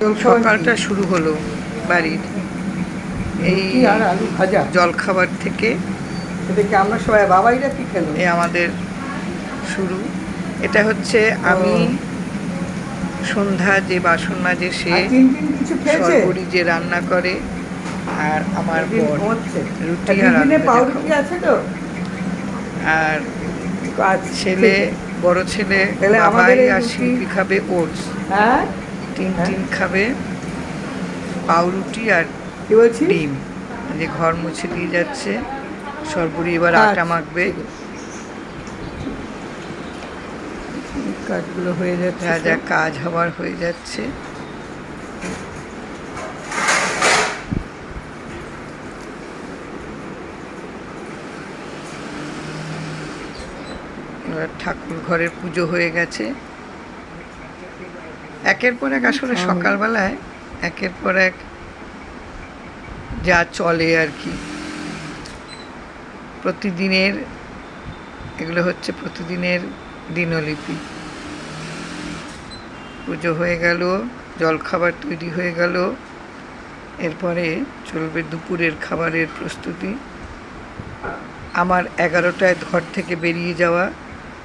সকালটা শুরু হলো বাড়ির। এই আর আলু ভাজা? জলখাবার থেকে। এদিকে আমরা সবাই বাবাইরা কি খেলো? এ আমাদের শুরু। এটা হচ্ছে আমি সন্ধ্যা যে বাসন মাজে সে সরবরি যে রান্না করে আর আমার বর রুটি আর পাউরুটি আছে তো? কাজ ছেলে বড় ছেলে বাবাই আর শিল্পী খাবে ওটস। হ্যাঁ? টিন হ্যাঁ। খাবে। পাউরুটি আর কি বলছি ডিম। যে ঘর মুছে দিয়ে যাচ্ছে। সরবরি এবার আটা মাখবে। কাজগুলো হয়ে যাচ্ছে যা যা কাজ হবার হয়ে যাচ্ছে। ঠাকুর ঘরের পুজো হয়ে গেছে। একের পর এক আসলে সকালবেলায় একের পর এক যা চলে আর কি। প্রতিদিনের এগুলো হচ্ছে প্রতিদিনের দিনলিপি। পুজো হয়ে গেল জলখাবার তৈরি হয়ে গেল এরপরে চলবে দুপুরের খাবারের প্রস্তুতি। আমার এগারোটায় ঘর থেকে বেরিয়ে যাওয়া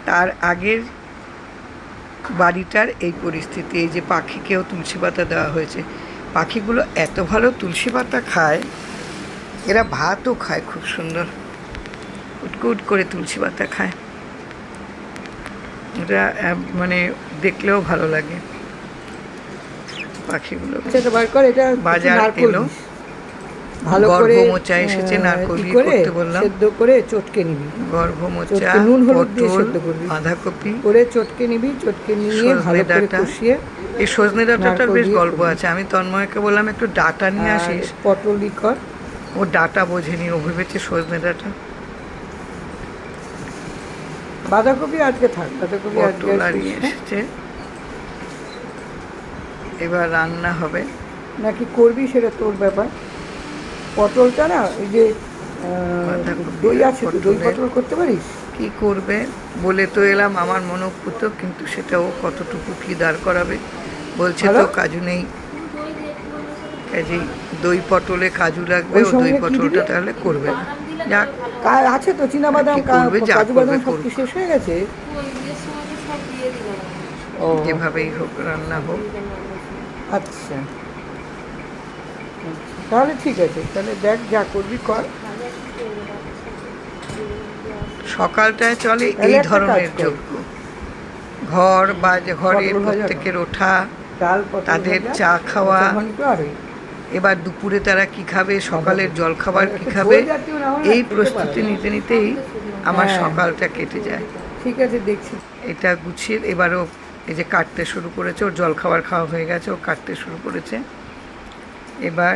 তার আগের বাড়িটার এই পরিস্থিতি এই যে পাখিকেও তুলসী পাতা দেওয়া হয়েছে। পাখিগুলো এত ভালো তুলসী পাতা খায় এরা ভাতও খায় খুব সুন্দর। উটকুট করে তুলসী পাতা খায়। এটা মানে দেখলেও ভালো লাগে। পাখিগুলো বার কর এটা বাজার এলো। ভালো করে মোচা এসেছে, আহ, নারকোল করে? করতে বললাম। সেদ্ধ করে চটকে নিবি। গর্ভ মোচা নুন হলুদ দিয়ে সেদ্ধ করবি। বাঁধাকপি। করে চটকে নিবি চটকে নিয়ে সজনে ভালো করে কষিয়ে এই সজনে ডাঁটাটার বেশ গল্প আছে। আমি তন্ময়কে বললাম একটু ডাটা নিয়ে আসিস। পটলই কর। ও ডাটা বোঝেনি ও ভেবেছে সজনে ডাটা। বাঁধাকপি আজকে থাক বাঁধাকপি আজকে নিয়ে না। এসেছে। এবার রান্না হবে। নাকি করবি সেটা তোর ব্যাপার? পটলটা না ওই যে দই আছে দই পটল করতে পারিস? কি করবে? বলে তো এলাম আমার মনোপুত কিন্তু সেটাও কতটুকু কি দাঁড় করাবে? বলছে তো কাজু নেই। কাজেই দই পটলে কাজু লাগবে ও দই পটলটা তাহলে করবে। যাক। আছে তো চীনা বাদাম কাজু বাদাম সব শেষ হয়ে গেছে? যেভাবেই হোক রান্না হোক। আচ্ছা। তাহলে ঠিক আছে তাহলে দেখ যা করবি কর সকালটায় চলে এই ধরনের। যজ্ঞ ঘর বা যে ঘরে পটল ভাজা কর। প্রত্যেকের ওঠা তাদের চা খাওয়া। এবার দুপুরে তারা কি খাবে সকালের জলখাবার কি খাবে এই প্রস্তুতি নিতে নিতেই আমার হ্যাঁ। সকালটা কেটে যায় ঠিক আছে দেখছি এটা গুছিয়ে এবারও এই যে কাটতে শুরু করেছে ওর জলখাবার খাওয়া হয়ে গেছে ও কাটতে শুরু করেছে এবার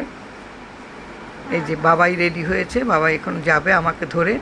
এই যে বাবাই রেডি হয়েছে বাবা এখন যাবে আমাকে ধরে।